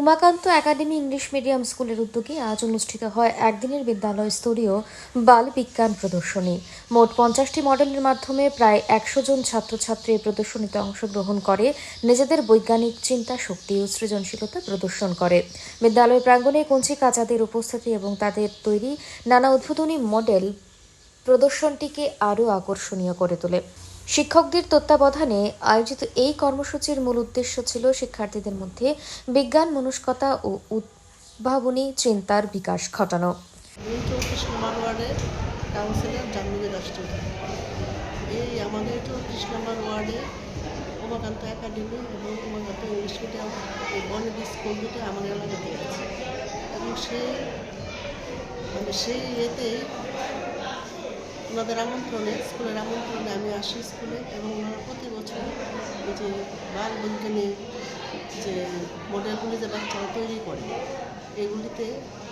Umakanta academy English medium স্কুলের উদ্যোগে আজ অনুষ্ঠিত হয় একদিনের বিদ্যালয় স্তরীয় বাল বিজ্ঞান প্রদর্শনী। মোট পঞ্চাশটি মডেলের মাধ্যমে প্রায় একশো জন ছাত্রছাত্রী প্রদর্শনীতে অংশগ্রহণ করে, নিজেদের বৈজ্ঞানিক চিন্তা, শক্তি ও সৃজনশীলতা প্রদর্শন করে। বিদ্যালয় প্রাঙ্গণে কঞ্চি কাচাদের উপস্থিতি এবং তাদের তৈরি নানা উদ্বোধনী মডেল প্রদর্শনটিকে আরও আকর্ষণীয় করে তোলে। শিক্ষকদের তত্ত্বাবধানে আয়োজিত এই কর্মসূচির মূল উদ্দেশ্য ছিল শিক্ষার্থীদের মধ্যে বিজ্ঞান, মনস্কতা ও উদ্ভাবনী চিন্তার বিকাশ ঘটানো। এই আমাদের চৌত্রিশ নম্বর ওয়ার্ডে উমাকান্ত একাডেমি এবং উমাকান্ত ইংলিশ এই বনেদি স্কুল দুটো আমাদের এলাকাতে আছে এবং সেই মানে সেই ইয়েতেই ওনাদের আমন্ত্রণে, স্কুলের আমন্ত্রণে আমি আসি স্কুলে এবং ওনারা প্রতি বছর যে বাল বৈজ্ঞানিক যে মডেলগুলি যে বাচ্চারা তৈরি করে, এগুলিতে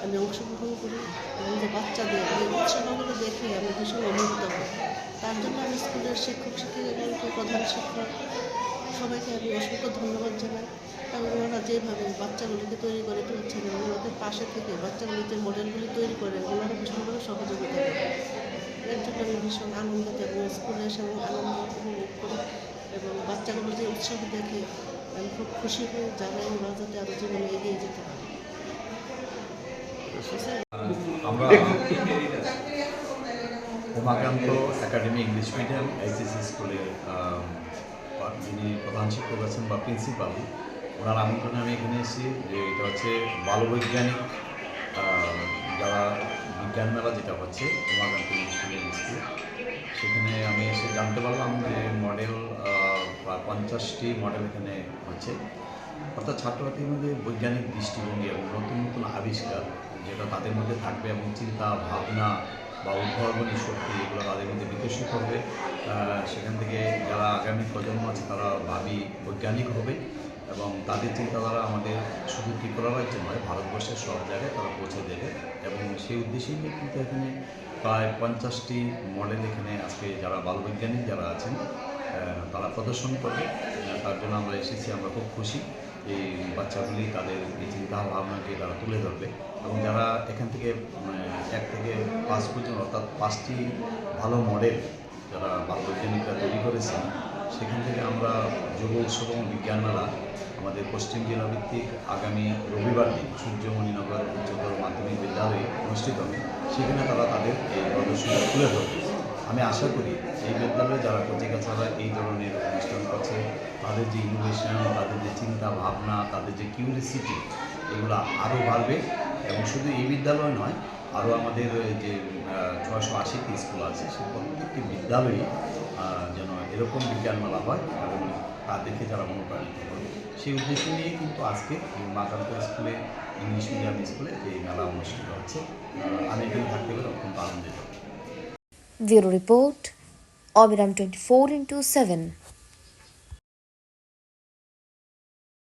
আমি অংশগ্রহণ করি এবং যে বাচ্চাদের এই উৎসাহগুলো দেখে আমি ভীষণ অভিভূত হই। তার জন্য আমি স্কুলের শিক্ষক, শিক্ষিকাগণকে, প্রধান শিক্ষক সবাইকে আমি অসংখ্য ধন্যবাদ জানাই এবং ওনারা যেভাবে বাচ্চাগুলিকে তৈরি করে তুলছেন এবং ওনাদের পাশে থেকে বাচ্চাগুলির যে মডেলগুলি তৈরি করে, ওনারা ভীষণভাবে সহযোগিতা করে। এর জন্য আমি ভীষণ আনন্দিত এবং স্কুলে এসে আমি আনন্দ উপভোগ করি এবং বাচ্চাগুলো যে উৎসাহ দেখে আমি খুব খুশি যাতে আরও জীবনে এগিয়ে যেতে Umakanta academy English medium HSC স্কুলের আম, যিনি প্রধান শিক্ষক আছেন বা প্রিন্সিপাল ওনার আমন্ত্রণে আমি এখানে এসেছি যে এটা হচ্ছে বালবৈজ্ঞানিক যারা বিজ্ঞান মেলা যেটা হচ্ছে উমাকান্ত স্কুল সেখানে আমি এসে জানতে পারলাম যে মডেল পঞ্চাশটি মডেল এখানে হচ্ছে। অর্থাৎ ছাত্রছাত্রীর মধ্যে বৈজ্ঞানিক দৃষ্টিভঙ্গি এবং নতুন নতুন আবিষ্কার যেটা তাদের মধ্যে থাকবে এবং চিন্তা, ভাবনা বা উদ্ভাবনী শক্তি এগুলো তাদের মধ্যে বিকশিত হবে। সেখান থেকে যারা আগামী প্রজন্ম আছে তারা ভাবি বৈজ্ঞানিক হবে। এবং তাদের চিন্তাধারা আমাদের শুধু ত্রিপুরা রাজ্যে নয়, ভারতবর্ষের সব জায়গায় তারা পৌঁছে দেবে এবং সেই উদ্দেশ্যেই কিন্তু এখানে প্রায় পঞ্চাশটি মডেল এখানে আজকে যারা বালবৈজ্ঞানিক যারা আছেন তারা প্রদর্শন করবে। তার জন্য আমরা এসেছি, আমরা খুব খুশি এই বাচ্চাগুলি তাদের এই চিন্তা ভাবনাকে তারা তুলে ধরবে এবং যারা এখান থেকে এক থেকে পাঁচ পর্যন্ত, অর্থাৎ পাঁচটি ভালো মডেল যারা বালবৈজ্ঞানিকরা তৈরি করেছেন, সেখান থেকে আমরা যুব উৎসব এবং বিজ্ঞান মেলা আমাদের পশ্চিম জেলা ভিত্তিক আগামী রবিবার দিন সূর্যমণিনগর উচ্চতর মাধ্যমিক বিদ্যালয়ে অনুষ্ঠিত হবে। সেখানে তারা তাদের এই প্রদর্শনী তুলে ধরবে। আমি আশা করি এই বিদ্যালয়ে যারা কচিকাছাড়া এই ধরনের অনুষ্ঠান করছে, তাদের যে ইনোভেশন তাদের যে চিন্তা ভাবনা, তাদের যে কিউরিসিটি এগুলো আরও বাড়বে এবং শুধু এই বিদ্যালয় নয়, আরও আমাদের যে ছয়শো আশিটি স্কুল আছে সেই প্রত্যেকটি বিদ্যালয়ে এরকম বিজ্ঞান মেলা হয় এবং তা দেখে যারা অনুপ্রাণিত হবে সেই উদ্দেশ্য নিয়ে কিন্তু আজকে মাতান্ত স্কুলে, ইংলিশ মিডিয়াম স্কুলে এই মেলা অনুষ্ঠিত হচ্ছে আমি এখানে থাকতে পেরে অত্যন্ত আনন্দিত রিপোর্ট, অবিরাম টোয়েন্টি ফোর ইন্টু সেভেন।